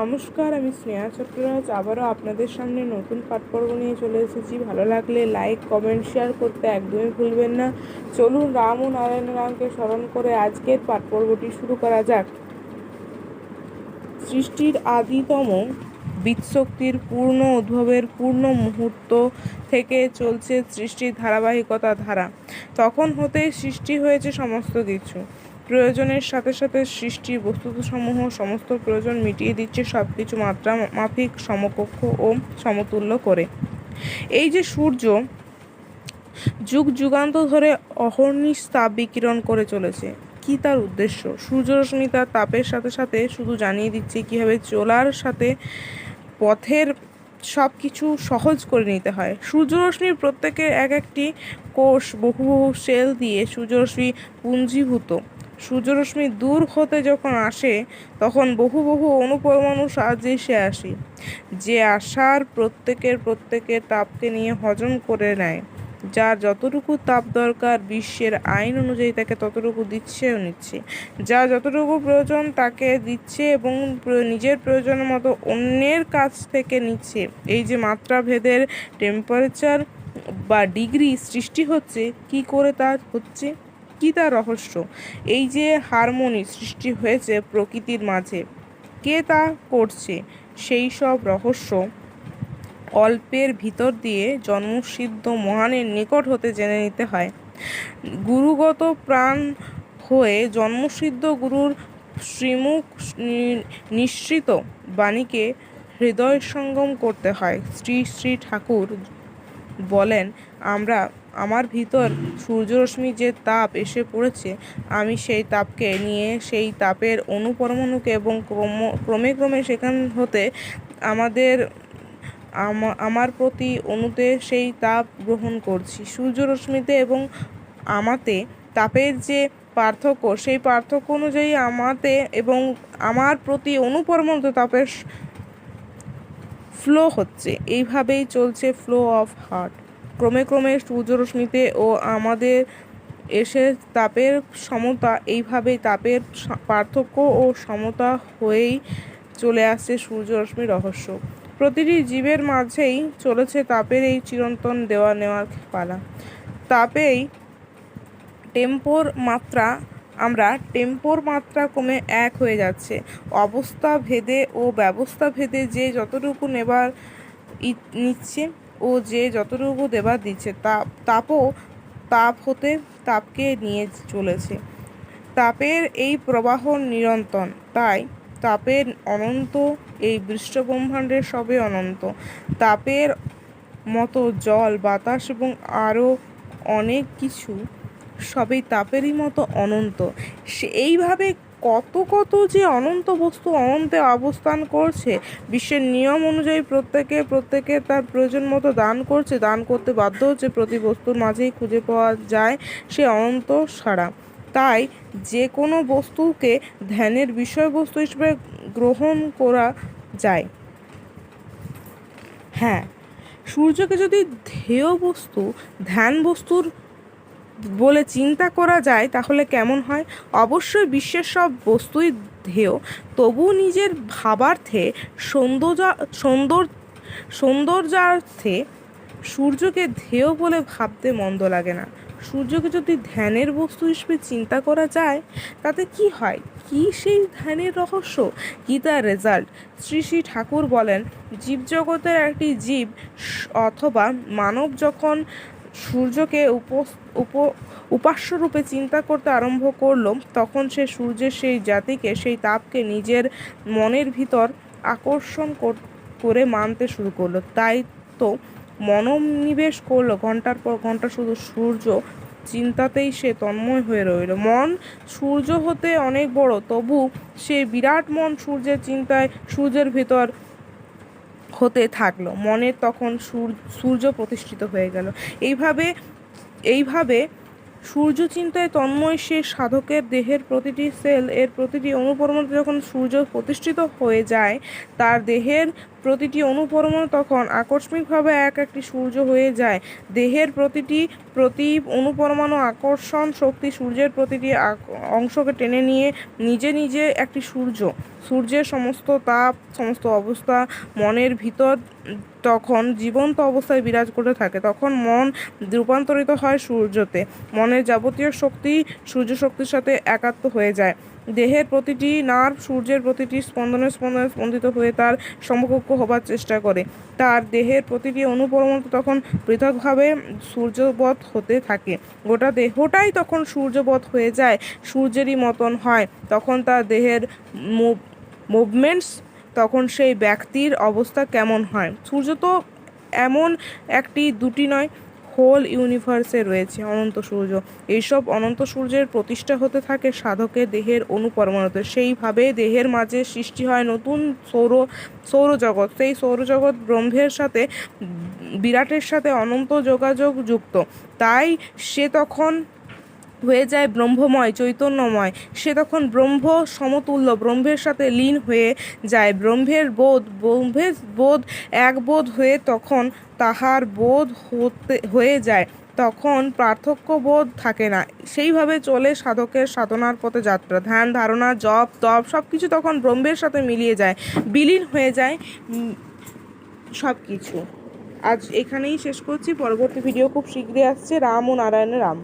নমস্কার, আমি স্নেহা চট্টরাজ। আবারও আপনাদের সামনে নতুন পাঠ পর্ব নিয়ে চলে এসেছি। ভালো লাগলে লাইক কমেন্ট শেয়ার করতে একদমই ভুলবেন না। চলুন রাম ও নারায়ণ রামকে স্মরণ করে আজকের পাঠ পর্বটি শুরু করা যাক। সৃষ্টির আদিতম বিৎশক্তির পূর্ণ উদ্ভবের পূর্ণ মুহূর্ত থেকে চলছে সৃষ্টির ধারাবাহিকতা ধারা। তখন হতেই সৃষ্টি হয়েছে সমস্ত কিছু। প্রয়োজনের সাথে সাথে সৃষ্টির বস্তুসমূহ সমস্ত প্রয়োজন মিটিয়ে দিচ্ছে সব কিছু মাত্রা মাফিক, সমকক্ষ ও সমতুল্য করে। এই যে সূর্য যুগ যুগান্ত ধরে অহর্নিশ তাপ বিকিরণ করে চলেছে, কি তার উদ্দেশ্য? সূর্যরশ্মি তার তাপের সাথে সাথে শুধু জানিয়ে দিচ্ছে কীভাবে চলার সাথে পথের সব কিছু সহজ করে নিতে হয়। সূর্যরশ্মির প্রত্যেকের এক একটি কোষ, বহু বহু সেল দিয়ে সূর্যরশ্মি পুঞ্জীভূত। সূর্যরশ্মি দূর হতে যখন আসে, তখন বহু বহু অনুপরমাণুর সাহায্যে সে আসে। যে আসার প্রত্যেকের প্রত্যেকের তাপকে নিয়ে হজম করে নেয় যার যতটুকু তাপ দরকার বিশ্বের আইন অনুযায়ী তাকে ততটুকু দিচ্ছেও নিচ্ছে। যা যতটুকু প্রয়োজন তাকে দিচ্ছে এবং নিজের প্রয়োজনের মতো অন্যের কাছ থেকে নিচ্ছে। এই যে মাত্রা ভেদের টেম্পারেচার বা ডিগ্রি সৃষ্টি হচ্ছে, কি করে তা হচ্ছে? কি তার রহস্য, এই যে হারমোনি সৃষ্টি হয়েছে প্রকৃতির মাঝে, কে তা করছে? সেই সব রহস্য অল্পের ভিতর দিয়ে জন্মসিদ্ধ মহানের নিকট হতে জেনে নিতে হয়। গুরুগত প্রাণ হয়ে জন্মসিদ্ধ গুরুর শ্রীমুখ নিঃসৃত বাণীকে হৃদয় সঙ্গম করতে হয়। শ্রী শ্রী ঠাকুর বলেন, আমরা, আমার ভিতর সূর্যরশ্মি যে তাপ এসে পড়েছে, আমি সেই তাপকে নিয়ে সেই তাপের অনুপরমাণুকে এবং ক্রম, ক্রমে ক্রমে সেখান হতে আমাদের আমার প্রতি অণুতে সেই তাপ গ্রহণ করছি। সূর্যরশ্মিতে এবং আমাতে তাপের যে পার্থক্য, সেই পার্থক্য অনুযায়ী আমাতে এবং আমার প্রতি অনুপরমাণুতে তাপের ফ্লো হচ্ছে। এইভাবেই চলছে ফ্লো অফ হার্ট ক্রমে ক্রমে সূর্যরশ্মিতে ও আমাদের এসে তাপের সমতা, এইভাবেই তাপের পার্থক্য ও সমতা হয়েই চলে আসছে সূর্যরশ্মির রহস্য। প্রতিটি জীবের মাঝেই চলেছে তাপের এই চিরন্তন দেওয়া নেওয়ার পালা। তাপেই টেম্পোর মাত্রা আমরা টেম্পোর মাত্রা কমে এক হয়ে যাচ্ছে। অবস্থা ভেদে ও ব্যবস্থা ভেদে যে যতটুকু নেবার নিচ্ছে ও যে যতটুকু দেবার দিচ্ছে তাপ তাপও তাপ হতে তাপকে নিয়ে চলেছে। তাপের এই প্রবাহ নিরন্তন তাই তাপের অনন্ত, এই বিশ্বব্রহ্মাণ্ডের সবে অনন্ত। তাপের মতো জল, বাতাস এবং আরও অনেক কিছু সবই তাপেরই মতো অনন্ত। সে এইভাবে কত কত যে অনন্ত বস্তু অনন্তে অবস্থান করছে, বিশ্বের নিয়ম অনুযায়ী প্রত্যেকে প্রত্যেকে তার প্রয়োজন মতো দান করছে, দান করতে বাধ্য হচ্ছে প্রতি বস্তুর মাঝেই খুঁজে পাওয়া যায় সে অনন্ত সারা। তাই যে কোনো বস্তুকে ধ্যানের বিষয়বস্তু হিসেবে গ্রহণ করা যায়। হ্যাঁ সূর্যকে যদি ধেয় বস্তু, ধ্যান বস্তুর বলে চিন্তা করা যায়, তাহলে কেমন হয়? অবশ্যই বিশ্বের সব বস্তুই ধেয় তবু নিজের ভাবার্থে সৌন্দর্য, সৌন্দর, সৌন্দর্যার্থে সূর্যকে ধেয় বলে ভাবতে মন্দ লাগে না। সূর্যকে যদি ধ্যানের বস্তু হিসেবে চিন্তা করা যায়, তাতে কি হয়? কি সেই ধ্যানের রহস্য? কি তার রেজাল্ট শ্রী শ্রী ঠাকুর বলেন, জীবজগতের একটি জীব অথবা মানব যখন সূর্যকে উপ উপ উপাস্য রূপে চিন্তা করতে আরম্ভ করল, তখন সে সূর্যের সেই জাতিকে, সেই তাপকে নিজের মনের ভিতর আকর্ষণ করে মানতে শুরু করল। তাই তো মনোনিবেশ করল। ঘণ্টার পর ঘণ্টা শুধু সূর্য, চিন্তাতেই সে তন্ময় হয়ে রইল। মন সূর্য হতে অনেক বড়, তবু সে বিরাট মন সূর্যের চিন্তায়, সূর্যের ভিতর হতে থাকল। মনের তখন সূর্য সূর্য প্রতিষ্ঠিত হয়ে গেল। এইভাবে এইভাবে সূর্য চিন্তায় তন্ময় সে সাধকের দেহের প্রতিটি সেল এর প্রতিটি অনুপরমাণু যখন সূর্য প্রতিষ্ঠিত হয়ে যায়, তার দেহের প্রতিটি অনুপরমাণু তখন আকস্মিকভাবে এক একটি সূর্য হয়ে যায়। দেহের প্রতিটি প্রতি অনুপরমাণু, আকর্ষণ শক্তি সূর্যের প্রতিটি অংশকে টেনে নিয়ে নিজে নিজে একটি সূর্য। সূর্যের সমস্ত তাপ, সমস্ত অবস্থা মনের ভিতর তখন জীবন্ত অবস্থায় বিরাজ করে থাকে। তখন মন রূপান্তরিত হয় সূর্যতে। মনের যাবতীয় শক্তি সূর্য শক্তির সাথে একাত্ম হয়ে যায়। দেহের প্রতিটি নার্ভ সূর্যের প্রতিটি স্পন্দনে স্পন্দনে স্পন্দিত হয়ে তার সমকক্ষ হবার চেষ্টা করে। তার দেহের প্রতিটি অনুপরমাণু তখন পৃথকভাবে সূর্যবৎ হতে থাকে। গোটা দেহটাই তখন সূর্যবৎ হয়ে যায়, সূর্যেরই মতন হয়। তখন তার দেহের মুভমেন্টস তখন সেই ব্যক্তির অবস্থা কেমন হয়? সূর্য তো এমন একটি দুটি নয় হোল ইউনিভার্সে রয়েছে অনন্ত সূর্য। এইসব অনন্ত সূর্যের প্রতিষ্ঠা হতে থাকে সাধকের দেহের অনুপরমাণুতে। সেইভাবে দেহের মাঝে সৃষ্টি হয় নতুন সৌর, সৌরজগৎ। সেই সৌরজগৎ ব্রহ্মের সাথে, বিরাটের সাথে অনন্ত যোগাযোগ যুক্ত। তাই সে তখন হয়ে যায় ব্রহ্মময়, চৈতন্যময়। সে তখন ব্রহ্ম সমতুল্য, ব্রহ্মের সাথে লীন হয়ে যায়। ব্রহ্মের বোধ ব্রহ্মের বোধ এক বোধ হয়ে তখন তাহার বোধ হতে, হয়ে যায়। তখন পার্থক্য বোধ থাকে না। সেইভাবে চলে সাধকের সাধনার পথে যাত্রা। ধ্যান, ধারণা, জপ, তপ সব কিছু তখন ব্রহ্মের সাথে মিলিয়ে যায়। বিলীন হয়ে যায় সব কিছু আজ এখানেই শেষ করছি। পরবর্তী ভিডিও খুব শীঘ্রই আসছে। রাম ও নারায়ণের রাম